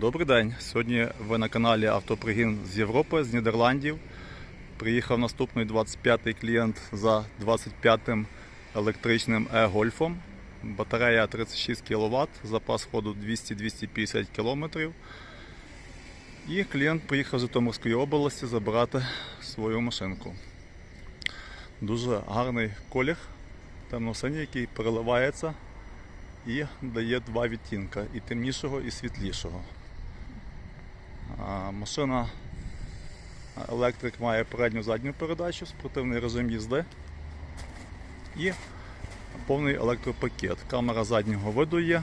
Добрий день. Сьогодні ви на каналі Автопригін з Європи, з Нідерландів. Приїхав наступний 25-й клієнт за 25-м електричним e-гольфом. Батарея 36 кВт, запас ходу 200-250 км. І клієнт приїхав з Житомирської області забирати свою машинку. Дуже гарний колір, темно-синій, який переливається і дає два відтінка і темнішого, і світлішого. Машина електрик має передню задню передачу, спортивний режим їзди і повний електропакет. Камера заднього виду є.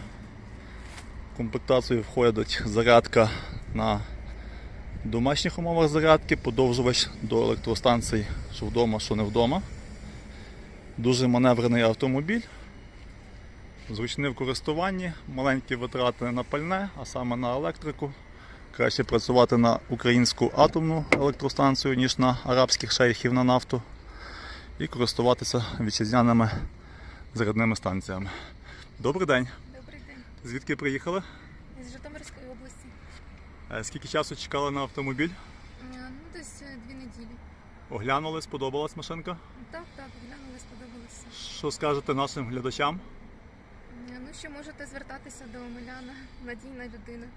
В комплектацію входить зарядка на домашніх умовах зарядки, подовжувач до електростанцій, що вдома, що не вдома. Дуже маневрений автомобіль. Зручний в користуванні, маленькі витрати на пальне, а саме на електрику. Краще працювати на українську атомну електростанцію, ніж на арабських шейхів на нафту. І користуватися вітчизняними зарядними станціями. Добрий день. Добрий день. Звідки приїхали? З Житомирської області. Е, Скільки часу чекали на автомобіль? Е, Ну, десь е, дві неділі. Оглянули, сподобалась машинка? Так, так, глянули, сподобалося. Що скажете нашим глядачам? Ну, ще можете звертатися до Омеляна, надійна людина.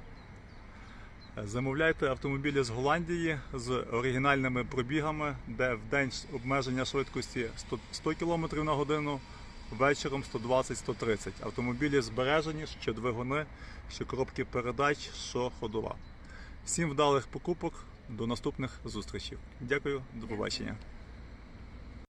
Замовляйте автомобілі з Голландії з оригінальними пробігами, де в день обмеження швидкості 100 100 км на годину, вечором 120-130. Автомобілі збережені, що двигуни, що коробки передач, що ходова. Всім вдалих покупок, до наступних зустрічей. Дякую, до побачення.